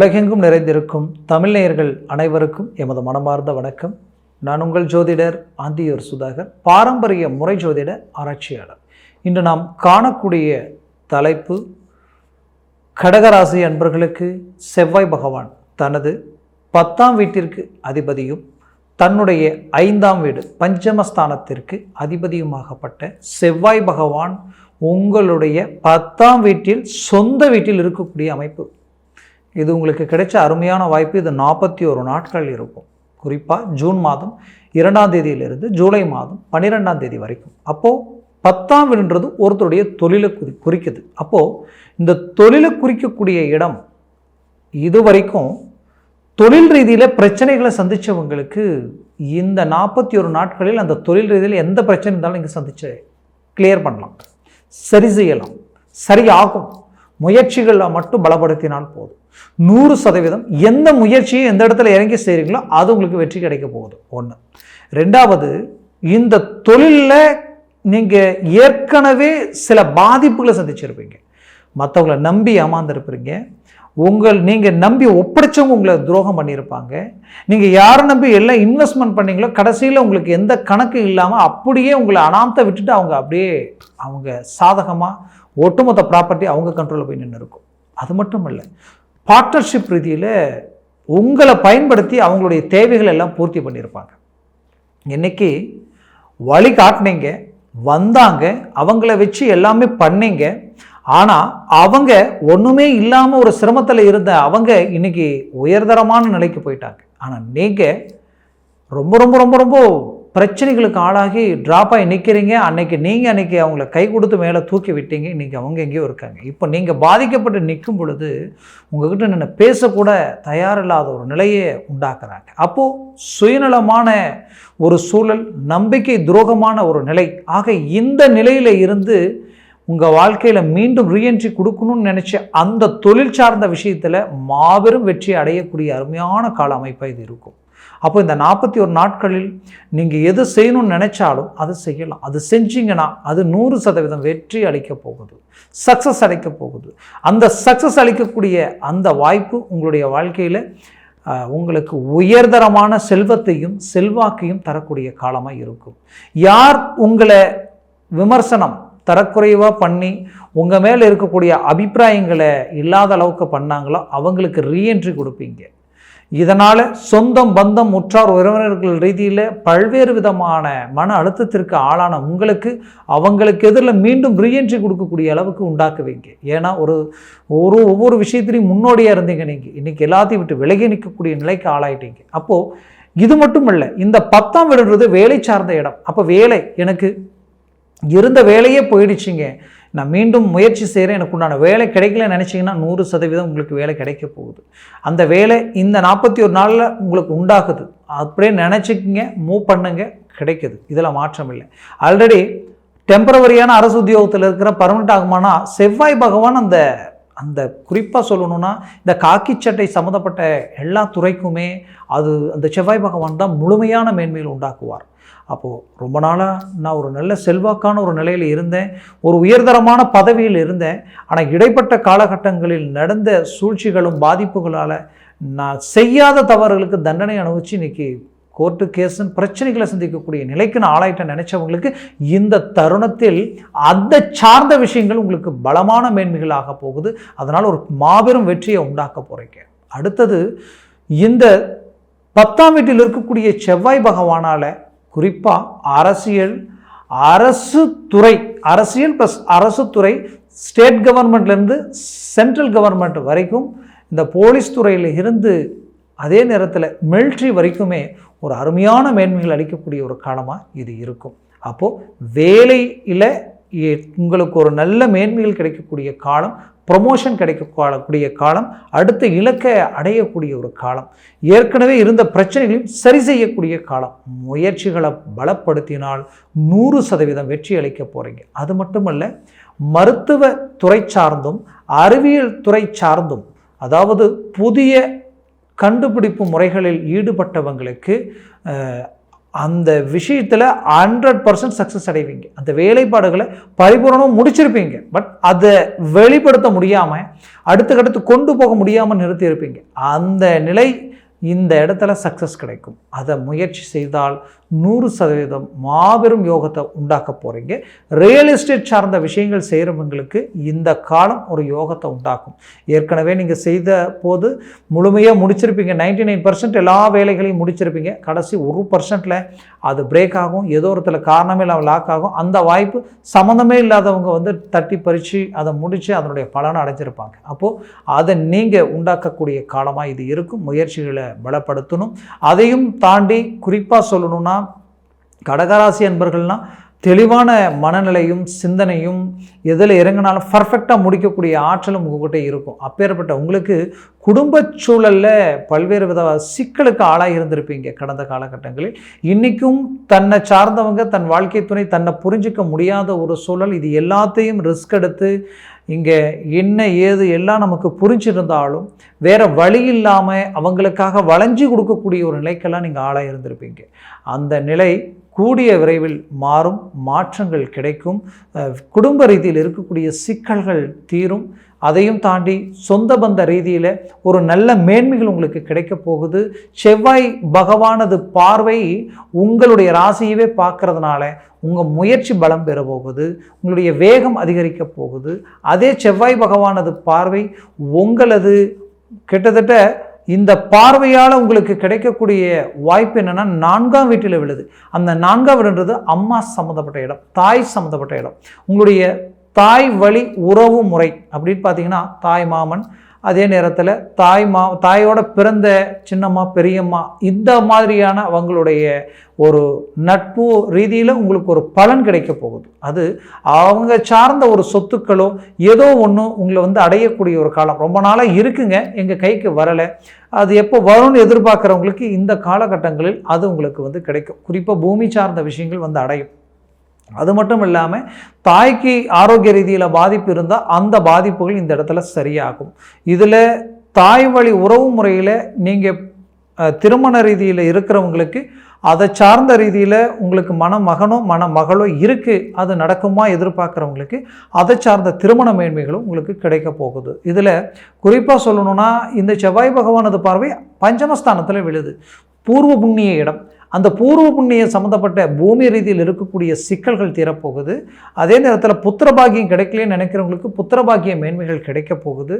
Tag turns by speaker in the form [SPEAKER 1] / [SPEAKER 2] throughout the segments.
[SPEAKER 1] உலகெங்கும் நிறைந்திருக்கும் தமிழ்நேயர்கள் அனைவருக்கும் எமது மனமார்ந்த வணக்கம். நான் உங்கள் ஜோதிடர் ஆந்தியூர் சுதாகர் பாரம்பரிய முறை ஜோதிட ஆராய்ச்சியாளர். இன்று நாம் காணக்கூடிய தலைப்பு கடகராசி அன்பர்களுக்கு செவ்வாய் பகவான் தனது பத்தாம் வீட்டிற்கு அதிபதியும் தன்னுடைய ஐந்தாம் வீடு பஞ்சமஸ்தானத்திற்கு அதிபதியுமாகப்பட்ட செவ்வாய் பகவான் உங்களுடைய பத்தாம் வீட்டில் சொந்த வீட்டில் இருக்கக்கூடிய அமைப்பு இது உங்களுக்கு கிடைச்ச அருமையான வாய்ப்பு. இது நாற்பத்தி ஒரு நாட்கள் இருக்கும். குறிப்பாக ஜூன் மாதம் இரண்டாம் தேதியிலிருந்து ஜூலை மாதம் பன்னிரெண்டாம் தேதி வரைக்கும். அப்போது பத்தாம் வீடுன்றது ஒருத்தருடைய தொழிலை குறி குறிக்குது. அப்போது இந்த தொழிலை குறிக்கக்கூடிய இடம் இது வரைக்கும் தொழில் ரீதியில் பிரச்சனைகளை சந்தித்தவங்களுக்கு இந்த நாற்பத்தி ஒரு நாட்களில் அந்த தொழில் ரீதியில் எந்த பிரச்சனை இருந்தாலும் நீங்கள் சந்திச்சு கிளியர் பண்ணலாம். சரி செய்யலாம். சரியாகும் முயற்சிகளில் மட்டும் பலப்படுத்தினால் போதும். நூறு சதவீதம் எந்த முயற்சியும் எந்த இடத்துல இறங்கி செய்கிறீங்களோ அது உங்களுக்கு வெற்றி கிடைக்க போகுது. ஒன்று ரெண்டாவது இந்த தொழிலில் நீங்கள் ஏற்கனவே சில பாதிப்புகளை சந்திச்சிருப்பீங்க. மற்றவங்களை நம்பி ஏமாந்துருப்பீங்க. உங்கள் நீங்கள் நம்பி ஒப்படைச்சவங்க உங்களை துரோகம் பண்ணியிருப்பாங்க. நீங்கள் யாரை நம்பி எல்லாம் இன்வெஸ்ட்மெண்ட் பண்ணீங்களோ கடைசியில் உங்களுக்கு எந்த கணக்கு இல்லாமல் அப்படியே உங்களை அனாமத்தை விட்டுட்டு அவங்க அப்படியே அவங்க சாதகமாக ஒட்டுமொத்த ப்ராப்பர்ட்டி அவங்க கண்ட்ரோலில் போய் நின்று இருக்கும். அது மட்டும் இல்லை பார்ட்னர்ஷிப் ரீதியில் உங்களை பயன்படுத்தி அவங்களுடைய தேவைகள் எல்லாம் பூர்த்தி பண்ணியிருப்பாங்க. இன்றைக்கி வழி காட்டினீங்க வந்தாங்க அவங்கள வச்சு எல்லாமே பண்ணீங்க ஆனால் அவங்க ஒன்றுமே இல்லாமல் ஒரு சிரமத்தில் இருந்த அவங்க இன்னைக்கு உயர்தரமான நிலைக்கு போயிட்டாங்க. ஆனால் நீங்கள் ரொம்ப ரொம்ப ரொம்ப ரொம்ப பிரச்சனைகளுக்கு ஆளாகி ட்ராப் ஆகி நிற்கிறீங்க அன்னைக்கு நீங்கள் அன்னைக்கு அவங்கள கை கொடுத்து மேலே தூக்கி விட்டீங்க. இன்றைக்கி அவங்க எங்கேயோ இருக்காங்க. இப்போ நீங்கள் பாதிக்கப்பட்டு நிற்கும் பொழுது உங்ககிட்ட நின்று பேசக்கூட தயாரில்லாத ஒரு நிலையை உண்டாக்குறாங்க. அப்போது சுயநலமான ஒரு சூழல் நம்பிக்கை துரோகமான ஒரு நிலை. ஆக இந்த நிலையில் இருந்து உங்கள் வாழ்க்கையில் மீண்டும் ரீஎன்ட்ரி கொடுக்கணும்னு நினச்ச அந்த தொழில் சார்ந்த விஷயத்தில் மாபெரும் வெற்றி அடையக்கூடிய அருமையான கால அமைப்பாக இது இருக்கும். அப்போ இந்த நாற்பத்தி ஒரு நாட்களில் நீங்கள் எது செய்யணும்னு நினச்சாலும் அது செய்யலாம். அது செஞ்சீங்கன்னா அது நூறு சதவீதம் வெற்றி அளிக்க போகுது. சக்ஸஸ் அளிக்க போகுது. அந்த சக்ஸஸ் அளிக்கக்கூடிய அந்த வாய்ப்பு உங்களுடைய வாழ்க்கையில் உங்களுக்கு உயர்தரமான செல்வத்தையும் செல்வாக்கையும் தரக்கூடிய காலமாக இருக்கும். யார் உங்களை விமர்சனம் தரக்குறைவாக பண்ணி உங்கள் மேலே இருக்கக்கூடிய அபிப்பிராயங்களை இல்லாத அளவுக்கு பண்ணாங்களோ அவங்களுக்கு ரீஎன்ட்ரி கொடுப்பீங்க. இதனால் சொந்தம் பந்தம் உற்றார் உறவினர்கள் ரீதியில் பல்வேறு விதமான மன அழுத்தத்திற்கு ஆளான உங்களுக்கு அவங்களுக்கு எதிரில் மீண்டும் ரீஎன்ட்ரி கொடுக்கக்கூடிய அளவுக்கு உண்டாக்குவீங்க. ஏன்னா ஒரு ஒரு ஒவ்வொரு விஷயத்திலையும் முன்னோடியாக இருந்தீங்க நீங்கள் இன்றைக்கி எல்லாத்தையும் விட்டு விலகி நிற்கக்கூடிய நிலைக்கு ஆளாயிட்டீங்க. அப்போது இது மட்டும் இல்லை இந்த பத்தாம் வீடுன்றது வேலை சார்ந்த இடம். அப்போ வேலை எனக்கு இருந்த வேலையே போயிடுச்சிங்க. நான் மீண்டும் முயற்சி செய்கிறேன் எனக்கு உண்டான வேலை கிடைக்கல நினச்சிங்கன்னா நூறு சதவீதம் உங்களுக்கு வேலை கிடைக்க போகுது. அந்த வேலை இந்த நாற்பத்தி ஒரு நாளில் உங்களுக்கு உண்டாகுது. அப்படியே நினச்சிக்கிங்க மூவ் பண்ணுங்க கிடைக்குது. இதில் மாற்றம் இல்லை. ஆல்ரெடி டெம்பரவரியான அரசு உத்தியோகத்தில் இருக்கிற பர்மனெண்ட் ஆகுமானா செவ்வாய் பகவான் அந்த அந்த குறிப்பாக சொல்லணும்னா இந்த காக்கி சட்டை சம்மந்தப்பட்ட எல்லா துறைக்குமே அது அந்த செவ்வாய் பகவான் தான் முழுமையான மேன்மையில் உண்டாக்குவார். அப்போது ரொம்ப நாளாக நான் ஒரு நல்ல செல்வாக்கான ஒரு நிலையில் இருந்தேன். ஒரு உயர்தரமான பதவியில் இருந்தேன். ஆனால் இடைப்பட்ட காலகட்டங்களில் நடந்த சூழ்ச்சிகளும் பாதிப்புகளால் நான் செய்யாத தவறுகளுக்கு தண்டனை அனுபவித்து இன்றைக்கி கோர்ட்டு கேஸுன்னு பிரச்சனைகளை சந்திக்கக்கூடிய நிலைக்கு நான் ஆளாயிட்ட நினைச்சவங்களுக்கு இந்த தருணத்தில் அந்த சார்ந்த விஷயங்கள் உங்களுக்கு பலமான மேன்மைகள் போகுது. அதனால் ஒரு மாபெரும் வெற்றியை உண்டாக்க போகிறீங்க அடுத்தது இந்த பத்தாம் வீட்டில் இருக்கக்கூடிய செவ்வாய் பகவானால் குறிப்பாக அரசியல் அரசு துறை அரசியல் ப்ளஸ் அரசு துறை ஸ்டேட் கவர்மெண்ட்லேருந்து சென்ட்ரல் கவர்மெண்ட் வரைக்கும் இந்த போலீஸ் துறையில் இருந்து அதே நேரத்தில் மிலிட்ரி வரைக்குமே ஒரு அருமையான மேன்மைகள் அளிக்கக்கூடிய ஒரு காலமாக இது இருக்கும். அப்போது வேலையில் உங்களுக்கு ஒரு நல்ல மேன்மைகள் கிடைக்கக்கூடிய காலம் ப்ரொமோஷன் கிடைக்கக்கூடிய காலம் அடுத்த இலக்கை அடையக்கூடிய ஒரு காலம் ஏற்கனவே இருந்த பிரச்சனைகளையும் சரி செய்யக்கூடிய காலம் முயற்சிகளை பலப்படுத்தினால் நூறு சதவீதம் வெற்றி அளிக்க போகிறீங்க அது மட்டுமல்ல மருத்துவ துறை சார்ந்தும் அறிவியல் துறை சார்ந்தும் அதாவது புதிய கண்டுபிடிப்பு முறைகளில் ஈடுபட்டவங்களுக்கு அந்த விஷயத்தில் ஹண்ட்ரட் பர்சன்ட் சக்ஸஸ் அடைவீங்க. அந்த வேலைப்பாடுகளை பரிபூரணமாக முடிச்சிருப்பீங்க. பட் அதை வெளிப்படுத்த முடியாமல் அடுத்துக்கடுத்து கொண்டு போக முடியாமல் நிறுத்தி இருப்பீங்க. அந்த நிலை இந்த இடத்துல சக்ஸஸ் கிடைக்கும். அதை முயற்சி செய்தால் நூறு சதவீதம் மாபெரும் யோகத்தை உண்டாக்க போகிறீங்க ரியல் எஸ்டேட் சார்ந்த விஷயங்கள் செய்கிறவங்களுக்கு இந்த காலம் ஒரு யோகத்தை உண்டாக்கும். ஏற்கனவே நீங்கள் செய்த போது முழுமையாக முடிச்சிருப்பீங்க. நைன்டி நைன் பர்சன்ட் எல்லா வேலைகளையும் முடிச்சிருப்பீங்க. கடைசி ஒரு பர்சன்ட்டில் அது பிரேக் ஆகும். ஏதோ ஒருத்தில் காரணமே இல்லாமல் லாக் ஆகும். அந்த வாய்ப்பு சம்மந்தமே இல்லாதவங்க வந்து தட்டி பறித்து அதை முடித்து அதனுடைய பலனை அடைஞ்சிருப்பாங்க. அப்போது அதை நீங்கள் உண்டாக்கக்கூடிய காலமாக இது இருக்கும். முயற்சிகளை பலப்படுத்தணும். அதையும் தாண்டி குறிப்பாக சொல்லணும்னா கடகராசி அன்பர்கள்னால் தெளிவான மனநிலையும் சிந்தனையும் எதில் இறங்கினாலும் பர்ஃபெக்டாக முடிக்கக்கூடிய ஆற்றலும் உங்ககிட்ட இருக்கும். அப்பேற்பட்ட உங்களுக்கு குடும்ப சூழலில் பல்வேறு வித சிக்கலுக்கு ஆளாகி இருந்திருப்பீங்க கடந்த காலகட்டங்களில். இன்றைக்கும் தன்னை சார்ந்தவங்க தன் வாழ்க்கை துணை தன்னை புரிஞ்சிக்க முடியாத ஒரு சூழல். இது எல்லாத்தையும் ரிஸ்க் எடுத்து இங்கே என்ன ஏது எல்லாம் நமக்கு புரிஞ்சிருந்தாலும் வேறு வழி இல்லாமல் அவங்களுக்காக வளைஞ்சி கொடுக்கக்கூடிய ஒரு நிலைக்கெல்லாம் நீங்கள் ஆளாக இருந்திருப்பீங்க. அந்த நிலை கூடிய விரைவில் மாறும் மாற்றங்கள் கிடைக்கும். குடும்ப ரீதியில் இருக்கக்கூடிய சிக்கல்கள் தீரும். அதையும் தாண்டி சொந்த பந்த ரீதியில் ஒரு நல்ல மேன்மைகள் உங்களுக்கு கிடைக்க போகுது. செவ்வாய் பகவானது பார்வை உங்களுடைய ராசியவே பார்க்கறதுனால உங்கள் முயற்சி பலம் பெற போகுது. உங்களுடைய வேகம் அதிகரிக்க போகுது. அதே செவ்வாய் பகவானது பார்வை உங்களது கிட்டத்தட்ட இந்த பார்வையால் உங்களுக்கு கிடைக்கக்கூடிய வாய்ப்பு என்னென்னா நான்காம் வீட்டில் விழுது. அந்த நான்காம் வீடுன்றது அம்மா சம்மந்தப்பட்ட இடம் தாய் சம்மந்தப்பட்ட இடம். உங்களுடைய தாய் வழி உறவு முறை அப்படின்னு பார்த்தீங்கன்னா தாய் மாமன் அதே நேரத்தில் தாய்மா தாயோட பிறந்த சின்னம்மா பெரியம்மா இந்த மாதிரியான அவங்களுடைய ஒரு நட்பு ரீதியில் உங்களுக்கு ஒரு பலன் கிடைக்க போகுது. அது அவங்க சார்ந்த ஒரு சொத்துக்களோ ஏதோ ஒன்று உங்களை வந்து அடையக்கூடிய ஒரு காலம். ரொம்ப நாளாக இருக்குங்க எங்கள் கைக்கு வரலை. அது எப்போ வரும்னு எதிர்பார்க்குறவங்களுக்கு இந்த காலகட்டங்களில் அது உங்களுக்கு வந்து கிடைக்கும். குறிப்பாக பூமி சார்ந்த விஷயங்கள் வந்து அடையும். அது மட்டும் இல்லாமல் தாய்க்கு ஆரோக்கிய ரீதியில் பாதிப்பு இருந்தால் அந்த பாதிப்புகள் இந்த இடத்துல சரியாகும். இதில் தாய் வழி உறவு முறையில் நீங்கள் திருமண ரீதியில் இருக்கிறவங்களுக்கு அதை சார்ந்த ரீதியில் உங்களுக்கு மணமகனோ மணமகளோ இருக்குது அது நடக்குமா எதிர்பார்க்குறவங்களுக்கு அதை சார்ந்த திருமண மேன்மைகளும் உங்களுக்கு கிடைக்க போகுது. இதில் குறிப்பாக சொல்லணும்னா இந்த செவ்வாய் பகவானது பார்வை பஞ்சமஸ்தானத்தில் விழுது. பூர்வ புண்ணிய இடம். அந்த பூர்வ புண்ணியம் சம்மந்தப்பட்ட பூமி ரீதியில் இருக்கக்கூடிய சிக்கல்கள் தீரப்போகுது. அதே நேரத்தில் புத்திரபாகியம் கிடைக்கலன்னு நினைக்கிறவங்களுக்கு புத்திரபாகிய மேன்மைகள் கிடைக்க போகுது.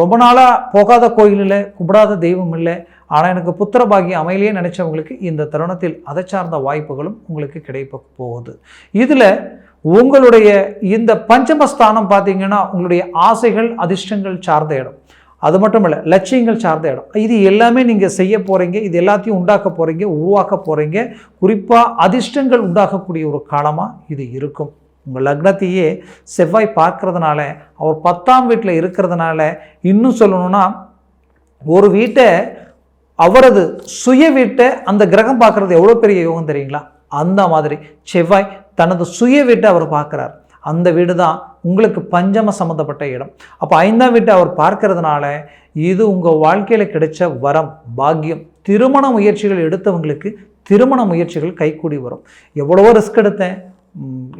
[SPEAKER 1] ரொம்ப நாளாக போகாத கோயில் இல்லை கும்பிடாத தெய்வம் இல்லை ஆனால் எனக்கு புத்திரபாகியம் அமையிலேயே நினச்சவங்களுக்கு இந்த தருணத்தில் அதை சார்ந்த வாய்ப்புகளும் உங்களுக்கு கிடைக்க போகுது. இதில் உங்களுடைய இந்த பஞ்சமஸ்தானம் பார்த்தீங்கன்னா உங்களுடைய ஆசைகள் அதிர்ஷ்டங்கள் சார்ந்த இடம். அது மட்டும் இல்லை லட்சியங்கள் சார்ந்த இடம். இது எல்லாமே நீங்கள் செய்ய போகிறீங்க இது எல்லாத்தையும் உண்டாக்க போகிறீங்க உருவாக்க போகிறீங்க குறிப்பாக அதிர்ஷ்டங்கள் உண்டாகக்கூடிய ஒரு காலமாக இது இருக்கும். உங்கள் லக்னத்தையே செவ்வாய் பார்க்கறதுனால அவர் பத்தாம் வீட்டில் இருக்கிறதுனால இன்னும் சொல்லணும்னா ஒரு வீட்டை அவரது சுய வீட்டை அந்த கிரகம் பார்க்குறது எவ்வளோ பெரிய யோகம் தெரியுங்களா? அந்த மாதிரி. செவ்வாய் தனது சுய வீட்டை அவர் பார்க்குறார். அந்த வீடு தான் உங்களுக்கு பஞ்சம சம்மந்தப்பட்ட இடம். அப்போ ஐந்தாம் வீட்டை அவர் பார்க்கறதுனால இது உங்கள் வாழ்க்கையில் கிடைச்ச வரம் பாக்கியம். திருமண முயற்சிகள் எடுத்தவங்களுக்கு திருமண முயற்சிகள் கைக்கூடி வரும். எவ்வளவோ ரிஸ்க் எடுத்தேன்.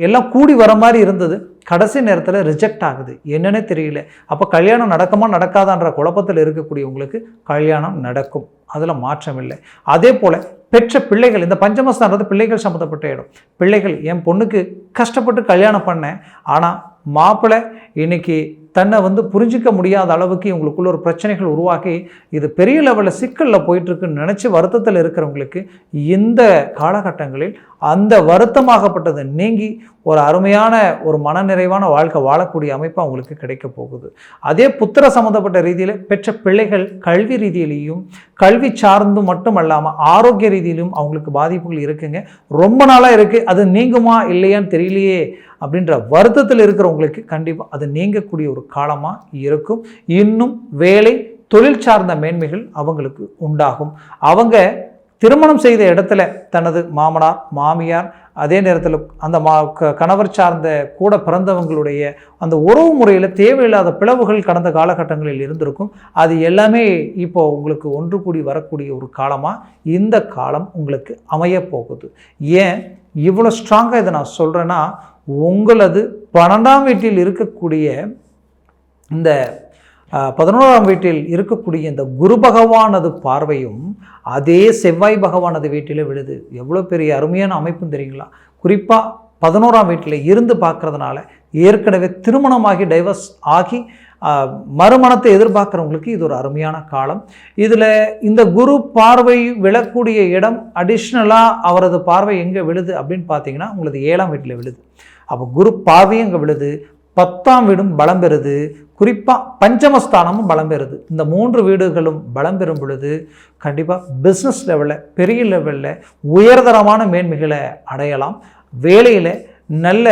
[SPEAKER 1] எல்லாம் கூடி வர மாதிரி இருந்தது. கடைசி நேரத்தில் ரிஜெக்ட் ஆகுது. என்னன்னே தெரியல. அப்போ கல்யாணம் நடக்குமா நடக்காதான்ற குழப்பத்தில் இருக்கக்கூடியவங்களுக்கு கல்யாணம் நடக்கும். அதில் மாற்றம் இல்லை. அதே போல் பெற்ற பிள்ளைகள் இந்த பஞ்சமஸ்தானது பிள்ளைகள் சம்மந்தப்பட்ட இடம். பிள்ளைகள் என் பொண்ணுக்கு கஷ்டப்பட்டு கல்யாணம் பண்ணேன். ஆனால் மாப்பிள்ளை இன்றைக்கி தன்னை வந்து புரிஞ்சிக்க முடியாத அளவுக்கு இவங்களுக்குள்ள ஒரு பிரச்சனைகள் உருவாக்கி இது பெரிய லெவலில் சிக்கலில் போயிட்டுருக்குன்னு நினச்சி வருத்தத்தில் இருக்கிறவங்களுக்கு இந்த காலகட்டங்களில் அந்த வருத்தமாகப்பட்டது நீங்கி ஒரு அருமையான ஒரு மனநிறைவான வாழ்க்கை வாழக்கூடிய அமைப்பு அவங்களுக்கு கிடைக்க போகுது. அதே புத்திர சம்மந்தப்பட்ட ரீதியில் பெற்ற பிள்ளைகள் கல்வி ரீதியிலையும் கல்வி சார்ந்தும் மட்டும் அல்லாமல் ஆரோக்கிய ரீதியிலும் அவங்களுக்கு பாதிப்புகள் இருக்குங்க. ரொம்ப நாளாக இருக்குது அது நீங்குமா இல்லையான்னு தெரியலையே அப்படின்ற வருத்தத்தில் இருக்கிறவங்களுக்கு கண்டிப்பாக அது நீங்கக்கூடிய ஒரு காலமாக இருக்கும். இன்னும் வேலை தொழில் சார்ந்த மேன்மைகள் அவங்களுக்கு உண்டாகும். அவங்க திருமணம் செய்த இடத்துல தனது மாமனார் மாமியார் அதே நேரத்தில் அந்த மா க- கணவர் சார்ந்த கூட பிறந்தவங்களுடைய அந்த உறவு முறையில் தேவையில்லாத பிளவுகள் கடந்த காலகட்டங்களில் இருந்திருக்கும். அது எல்லாமே இப்போ உங்களுக்கு ஒன்று கூடி வரக்கூடிய ஒரு காலமாக இந்த காலம் உங்களுக்கு அமையப்போகுது. ஏன்? இவ்வளோ ஸ்ட்ராங்காக இதை நான் சொல்கிறேன்னா உங்களது பன்னெண்டாம் வீட்டில் இருக்கக்கூடிய இந்த பதினோராம் வீட்டில் இருக்கக்கூடிய இந்த குரு பகவானது பார்வையும் அதே செவ்வாய் பகவானது வீட்டில் விழுது. எவ்வளோ பெரிய அருமையான அமைப்பும் தெரியுங்களா? குறிப்பாக பதினோராம் வீட்டில் இருந்து பார்க்குறதுனால ஏற்கனவே திருமணமாகி டைவர்ஸ் ஆகி மறுமணத்தை எதிர்பார்க்குறவங்களுக்கு இது ஒரு அருமையான காலம். இதில் இந்த குரு பார்வை விழக்கூடிய இடம் அடிஷ்னலாக அவரது பார்வை எங்கே விழுது அப்படின்னு பார்த்தீங்கன்னா உங்களது ஏழாம் வீட்டில் விழுது. அப்போ குரு பார்வையும் இங்கே விழுது. பத்தாம் வீடும் பலம் பெறுது. குறிப்பாக பஞ்சமஸ்தானமும் பலம் பெறுது. இந்த மூன்று வீடுகளும் பலம் பெறும் பொழுது கண்டிப்பாக பிஸ்னஸ் லெவலில் பெரிய லெவலில் உயர்தரமான மேன்மைகளை அடையலாம். வேலையில் நல்ல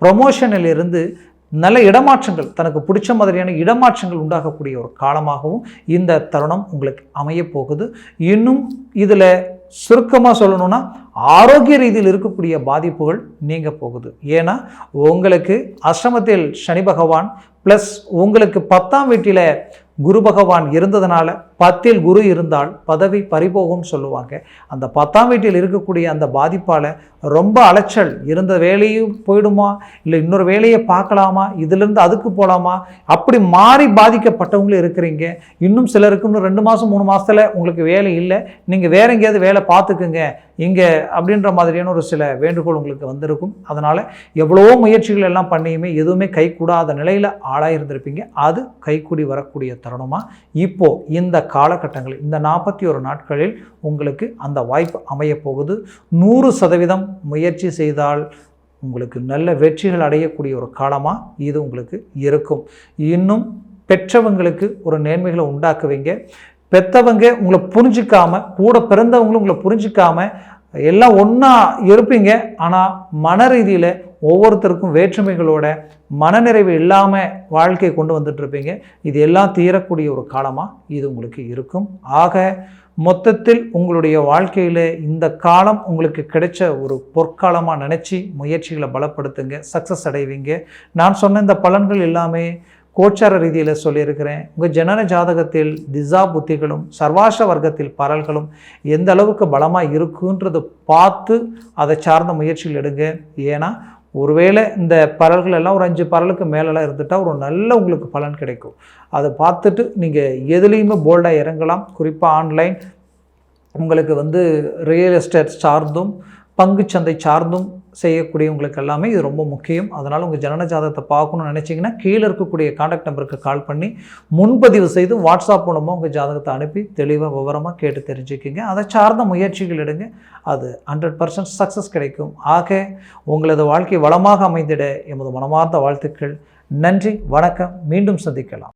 [SPEAKER 1] ப்ரொமோஷனில் இருந்து நல்ல இடமாற்றங்கள் தனக்கு பிடிச்ச மாதிரியான இடமாற்றங்கள் உண்டாகக்கூடிய ஒரு காலமாகவும் இந்த தருணம் உங்களுக்கு அமையப் போகுது. இன்னும் இதில் சுருக்கமாக சொல்லணும்னா ஆரோக்கிய ரீதியில் இருக்கக்கூடிய பாதிப்புகள் நீங்க போகுது. ஏன்னா உங்களுக்கு அஷ்டமத்தில் சனி பகவான் ப்ளஸ் உங்களுக்கு பத்தாம் வீட்டில் குரு பகவான் இருந்ததுனால பத்தில் குரு இருந்தால் பதவி பறிபோகும் சொல்லுவாங்க. அந்த பத்தாம் வீட்டில் இருக்கக்கூடிய அந்த பாதிப்பால் ரொம்ப அலைச்சல் இருந்த வேலையும் போயிடுமா? இல்லை இன்னொரு வேலையை பார்க்கலாமா? இதிலிருந்து அதுக்கு போகலாமா அப்படி மாறி பாதிக்கப்பட்டவங்களும் இருக்கிறீங்க. இன்னும் சிலருக்கு இன்னும் ரெண்டு மாதம் மூணு மாதத்தில் உங்களுக்கு வேலை இல்லை. நீங்கள் வேற எங்கேயாவது வேலை பார்த்துக்குங்க. இங்கே அப்படின்ற மாதிரியான ஒரு சில வேண்டுகோள் உங்களுக்கு வந்திருக்கும். அதனால் எவ்வளவோ முயற்சிகள் எல்லாம் பண்ணியுமே எதுவுமே கைக்கூடாத நிலையில் ஆளாயிருந்திருப்பீங்க. அது கைக்கூடி வரக்கூடிய தருணமாக இப்போது இந்த காலகட்டங்களில் இந்த நாற்பத்தி ஒரு நாட்களில் உங்களுக்கு அந்த வாய்ப்பு அமையப்போகுது நூறு சதவீதம் முயற்சி செய்தால் உங்களுக்கு நல்ல வெற்றிகள் அடையக்கூடிய ஒரு காலமாக இது உங்களுக்கு இருக்கும். இன்னும் பெற்றவங்களுக்கு ஒரு நேர்மைகளை உண்டாக்குவீங்க. பெத்தவங்க உங்களை புரிஞ்சிக்காம கூட பிறந்தவங்களும் உங்களை புரிஞ்சிக்காம எல்லாம் ஒன்றா இருப்பீங்க. ஆனால் மன ரீதியில் ஒவ்வொருத்தருக்கும் வேற்றுமைகளோட மனநிறைவு இல்லாமல் வாழ்க்கையை கொண்டு வந்துட்டுருப்பீங்க. இது எல்லாம் தீரக்கூடிய ஒரு காலமாக இது உங்களுக்கு இருக்கும். ஆக மொத்தத்தில் உங்களுடைய வாழ்க்கையில் இந்த காலம் உங்களுக்கு கிடைச்ச ஒரு பொற்காலமாக நினச்சி முயற்சிகளை பலப்படுத்துங்க சக்ஸஸ் அடைவீங்க. நான் சொன்ன இந்த பலன்கள் எல்லாமே கோச்சார ரீதியில் சொல்லியிருக்கிறேன். உங்கள் ஜனன ஜாதகத்தில் திசா புத்திகளும் சர்வாஷ வர்க்கத்தில் பரல்களும் எந்த அளவுக்கு பலமாக இருக்குன்றதை பார்த்து அதை சார்ந்த முயற்சிகள் எடுங்க. ஏன்னா ஒருவேளை இந்த பரல்கள் எல்லாம் ஒரு அஞ்சு பரலுக்கு மேலெல்லாம் இருந்துட்டால் ஒரு நல்ல உங்களுக்கு பலன் கிடைக்கும். அதை பார்த்துட்டு நீங்கள் எதுலேயுமே போல்டாக இறங்கலாம். குறிப்பாக ஆன்லைன் உங்களுக்கு வந்து ரியல் எஸ்டேட் சார்ந்தும் பங்குச்சந்தை சார்ந்தும் செய்யக்கூடியவங்களுக்கு எல்லாமே இது ரொம்ப முக்கியம். அதனால் உங்கள் ஜனன ஜாதகத்தை பார்க்கணும்னு நினச்சிங்கன்னா கீழே இருக்கக்கூடிய காண்டாக்ட் நம்பருக்கு கால் பண்ணி முன்பதிவு செய்து வாட்ஸ்அப் மூலமாக உங்கள் ஜாதகத்தை அனுப்பி தெளிவாக விவரமாக கேட்டு தெரிஞ்சுக்கிங்க. அதை சார்ந்த முயற்சிகள் எடுங்க. அது ஹண்ட்ரட் பர்சன்ட் சக்ஸஸ் கிடைக்கும். ஆக உங்களது வாழ்க்கை வளமாக அமைந்திட எமது மனமார்ந்த வாழ்த்துக்கள். நன்றி வணக்கம். மீண்டும் சந்திக்கலாம்.